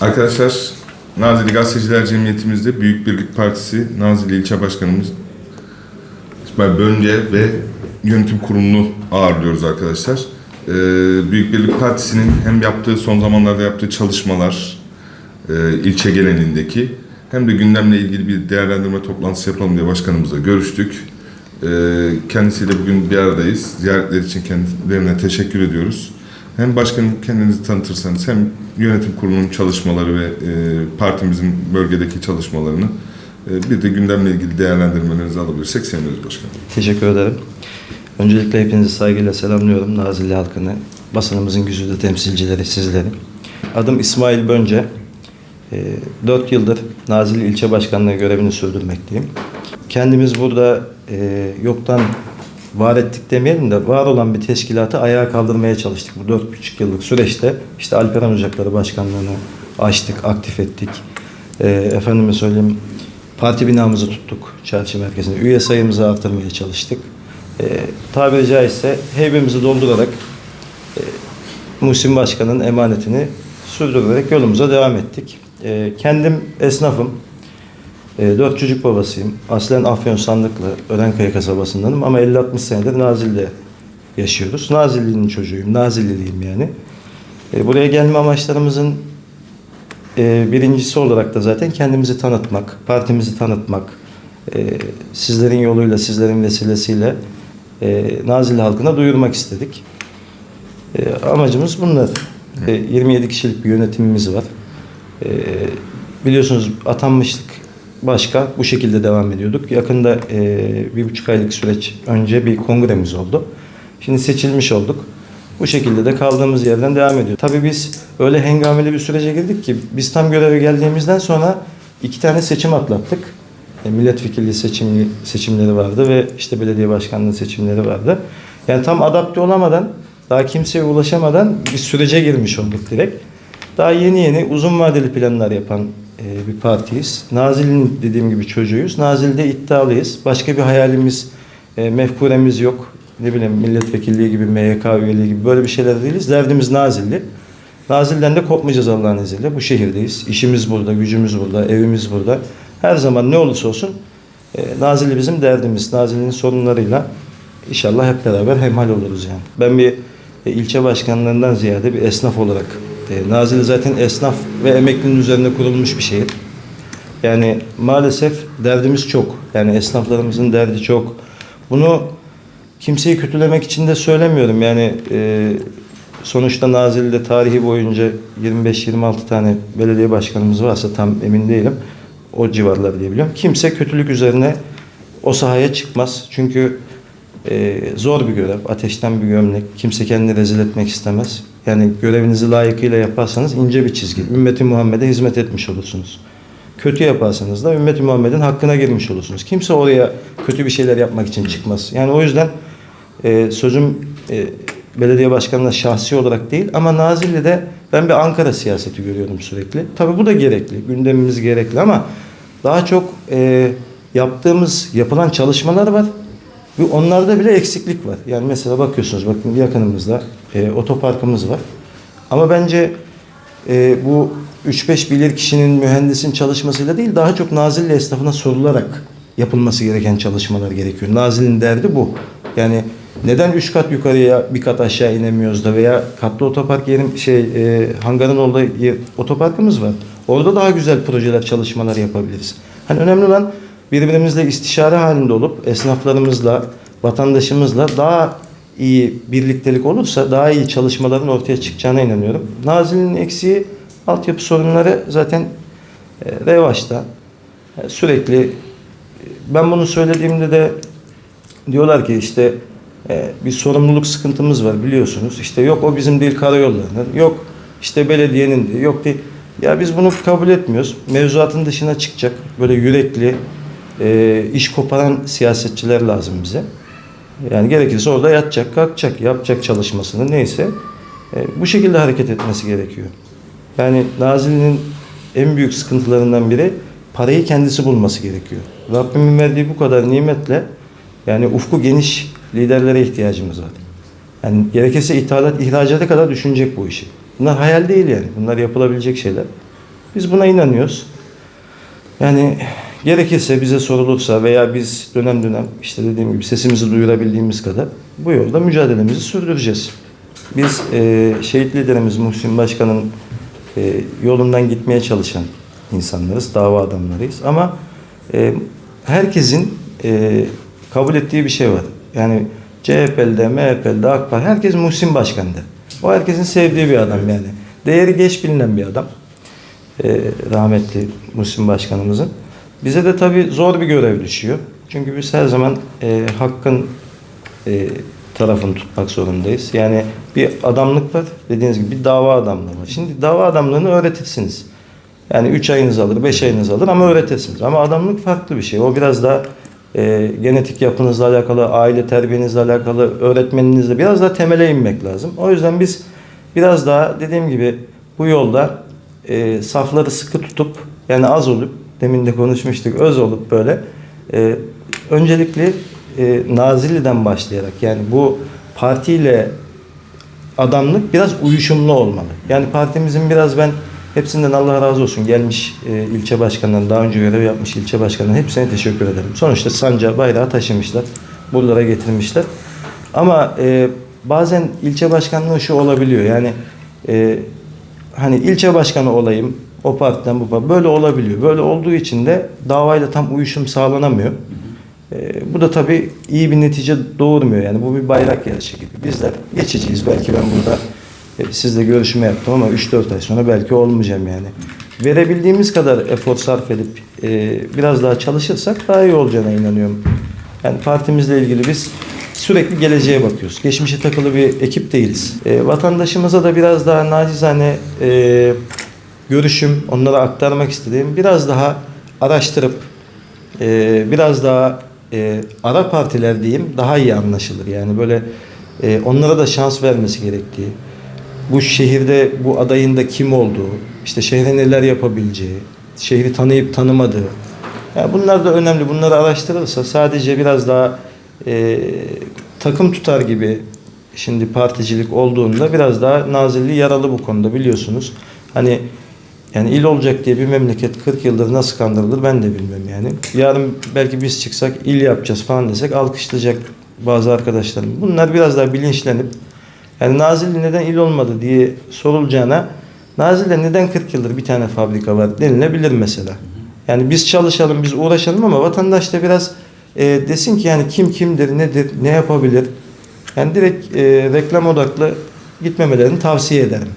Arkadaşlar Nazilli Gazeteciler Cemiyetimizde Büyük Birlik Partisi Nazilli İlçe Başkanımız İsmail Bönce ve yönetim kurulunu ağırlıyoruz arkadaşlar. Ee, Büyük Birlik Partisi'nin hem yaptığı son zamanlarda yaptığı çalışmalar e, ilçe genelindeki hem de gündemle ilgili bir değerlendirme toplantısı yapalım diye başkanımızla görüştük. Ee, kendisiyle bugün bir aradayız. Ziyaretler için kendilerine teşekkür ediyoruz. Hem başkanım kendinizi tanıtırsanız hem yönetim kurulunun çalışmaları ve e, partimizin bölgedeki çalışmalarını e, bir de gündemle ilgili değerlendirmelerinizi alabilirsek seviniriz başkanım. Teşekkür ederim. Öncelikle hepinizi saygıyla selamlıyorum Nazilli halkını, basınımızın güzide temsilcileri sizleri. Adım İsmail Bönce. 4 yıldır Nazilli ilçe başkanlığı görevini sürdürmekteyim. Kendimiz burada e, yoktan var ettik demeyelim de var olan bir teşkilatı ayağa kaldırmaya çalıştık. Bu 4,5 yıllık süreçte işte Alperen Ocakları Başkanlığı'nı açtık, aktif ettik. E, efendime söyleyeyim parti binamızı tuttuk çarşı merkezinde. Üye sayımızı artırmaya çalıştık. E, tabiri caizse heybemizi doldurarak e, Muhsin Başkan'ın emanetini sürdürerek yolumuza devam ettik. E, kendim esnafım. E, dört çocuk babasıyım. Aslen Afyon Sandıklı, Örenkaya kasabasındanım ama 50-60 senedir Nazilli'de yaşıyoruz. Nazilli'nin çocuğuyum, Nazilliliyim yani. E, buraya gelme amaçlarımızın e, birincisi olarak da zaten kendimizi tanıtmak, partimizi tanıtmak, sizlerin yoluyla, sizlerin vesilesiyle Nazilli halkına duyurmak istedik. Amacımız bunlar. E, 27 kişilik bir yönetimimiz var. Biliyorsunuz atanmışlık başka bu şekilde devam ediyorduk. Yakında e, bir buçuk aylık süreç önce bir kongremiz oldu. Şimdi seçilmiş olduk. Bu şekilde de kaldığımız yerden devam ediyor. Tabii biz öyle hengameli bir sürece girdik ki biz tam göreve geldiğimizden sonra iki tane seçim atlattık. E, milletvekilliği seçimli, seçimleri vardı ve işte belediye başkanlığı seçimleri vardı. Yani tam adapte olamadan, daha kimseye ulaşamadan bir sürece girmiş olduk direkt. Daha yeni yeni uzun vadeli planlar yapan e, bir partiyiz. Nazilli'nin dediğim gibi çocuğuyuz. Nazilli'de iddialıyız. Başka bir hayalimiz, e, mefkuremiz yok. Ne bileyim milletvekilliği gibi, MYK üyeliği gibi böyle bir şeyler değiliz. Derdimiz Nazilli. Nazilli'den de kopmayacağız Allah'ın izniyle. Bu şehirdeyiz. İşimiz burada, gücümüz burada, evimiz burada. Her zaman ne olursa olsun e, Nazilli bizim derdimiz. Nazilli'nin sorunlarıyla inşallah hep beraber hemhal oluruz yani. Ben bir e, ilçe başkanlığından ziyade bir esnaf olarak e, Nazilli zaten esnaf ve emeklinin üzerine kurulmuş bir şehir. Yani maalesef derdimiz çok. Yani esnaflarımızın derdi çok. Bunu kimseyi kötülemek için de söylemiyorum. Yani e, sonuçta Nazilli'de tarihi boyunca 25-26 tane belediye başkanımız varsa tam emin değilim. O civarlar diye biliyorum. Kimse kötülük üzerine o sahaya çıkmaz. Çünkü e, zor bir görev. Ateşten bir gömlek. Kimse kendini rezil etmek istemez. Yani görevinizi layıkıyla yaparsanız ince bir çizgi. Ümmeti Muhammed'e hizmet etmiş olursunuz. Kötü yaparsanız da Ümmeti Muhammed'in hakkına girmiş olursunuz. Kimse oraya kötü bir şeyler yapmak için çıkmaz. Yani o yüzden e, sözüm e, belediye başkanına şahsi olarak değil ama Nazilli'de ben bir Ankara siyaseti görüyorum sürekli. Tabii bu da gerekli. Gündemimiz gerekli ama daha çok e, yaptığımız, yapılan çalışmalar var. Ve onlarda bile eksiklik var. Yani mesela bakıyorsunuz bakın yakınımızda e, otoparkımız var. Ama bence e, bu 3-5 bilir kişinin mühendisin çalışmasıyla değil daha çok Nazilli esnafına sorularak yapılması gereken çalışmalar gerekiyor. Nazilli'nin derdi bu. Yani neden 3 kat yukarıya bir kat aşağı inemiyoruz da veya katlı otopark yerim şey e, hangarın olduğu yer, otoparkımız var. Orada daha güzel projeler, çalışmalar yapabiliriz. Hani önemli olan birbirimizle istişare halinde olup esnaflarımızla, vatandaşımızla daha iyi birliktelik olursa daha iyi çalışmaların ortaya çıkacağına inanıyorum. Nazilli'nin eksiği altyapı sorunları zaten e, revaçta. E, sürekli e, ben bunu söylediğimde de diyorlar ki işte e, bir sorumluluk sıkıntımız var biliyorsunuz. İşte yok o bizim değil karayollarının. Yok işte belediyenin. Yok değil. Ya biz bunu kabul etmiyoruz. Mevzuatın dışına çıkacak. Böyle yürekli, e, iş koparan siyasetçiler lazım bize. Yani gerekirse orada yatacak, kalkacak, yapacak çalışmasını neyse. E, bu şekilde hareket etmesi gerekiyor. Yani Nazilli'nin en büyük sıkıntılarından biri parayı kendisi bulması gerekiyor. Rabbimin verdiği bu kadar nimetle yani ufku geniş liderlere ihtiyacımız var. Yani gerekirse ithalat, ihracata kadar düşünecek bu işi. Bunlar hayal değil yani. Bunlar yapılabilecek şeyler. Biz buna inanıyoruz. Yani gerekirse bize sorulursa veya biz dönem dönem işte dediğim gibi sesimizi duyurabildiğimiz kadar bu yolda mücadelemizi sürdüreceğiz. Biz e, şehit liderimiz Muhsin Başkan'ın e, yolundan gitmeye çalışan insanlarız, dava adamlarıyız. Ama e, herkesin e, kabul ettiği bir şey var. Yani CHP'de, MHP'de, AK Parti, herkes Muhsin Başkan'dı. O herkesin sevdiği bir adam yani. Değeri geç bilinen bir adam e, rahmetli Muhsin Başkanımızın. Bize de tabii zor bir görev düşüyor. Çünkü biz her zaman e, hakkın e, tarafını tutmak zorundayız. Yani bir adamlık var, dediğiniz gibi bir dava adamlığı var. Şimdi dava adamlığını öğretirsiniz. Yani 3 ayınız alır, 5 ayınız alır ama öğretirsiniz. Ama adamlık farklı bir şey. O biraz daha e, genetik yapınızla alakalı, aile terbiyenizle alakalı, öğretmeninizle biraz daha temele inmek lazım. O yüzden biz biraz daha dediğim gibi bu yolda e, safları sıkı tutup yani az olup demin de konuşmuştuk öz olup böyle e, öncelikle e, Nazilli'den başlayarak yani bu partiyle adamlık biraz uyuşumlu olmalı. Yani partimizin biraz ben hepsinden Allah razı olsun gelmiş e, ilçe başkanından daha önce görev yapmış ilçe başkanından hepsine teşekkür ederim. Sonuçta sancağı bayrağı taşımışlar. Buralara getirmişler. Ama e, bazen ilçe başkanlığı şu olabiliyor. Yani e, hani ilçe başkanı olayım o partiden bu parti böyle olabiliyor. Böyle olduğu için de davayla tam uyuşum sağlanamıyor. Ee, bu da tabii iyi bir netice doğurmuyor. Yani bu bir bayrak yarışı gibi. Bizler geçeceğiz. Belki ben burada e, sizle görüşme yaptım ama 3-4 ay sonra belki olmayacağım yani. Verebildiğimiz kadar efor sarf edip e, biraz daha çalışırsak daha iyi olacağına inanıyorum. Yani partimizle ilgili biz sürekli geleceğe bakıyoruz. Geçmişe takılı bir ekip değiliz. E, vatandaşımıza da biraz daha nacizane e, görüşüm, onlara aktarmak istediğim biraz daha araştırıp e, biraz daha e, ara partiler diyeyim daha iyi anlaşılır. Yani böyle e, onlara da şans vermesi gerektiği, bu şehirde bu adayın da kim olduğu, işte şehre neler yapabileceği, şehri tanıyıp tanımadığı. Yani bunlar da önemli. Bunları araştırırsa sadece biraz daha e, takım tutar gibi şimdi particilik olduğunda biraz daha Nazilli yaralı bu konuda biliyorsunuz. Hani yani il olacak diye bir memleket 40 yıldır nasıl kandırılır ben de bilmem yani. Yarın belki biz çıksak il yapacağız falan desek alkışlayacak bazı arkadaşlarım. Bunlar biraz daha bilinçlenip yani Nazilli neden il olmadı diye sorulacağına Nazilli'de neden 40 yıldır bir tane fabrika var denilebilir mesela. Yani biz çalışalım, biz uğraşalım ama vatandaş da biraz e, desin ki yani kim kimdir, nedir, ne yapabilir? Yani direkt e, reklam odaklı gitmemelerini tavsiye ederim.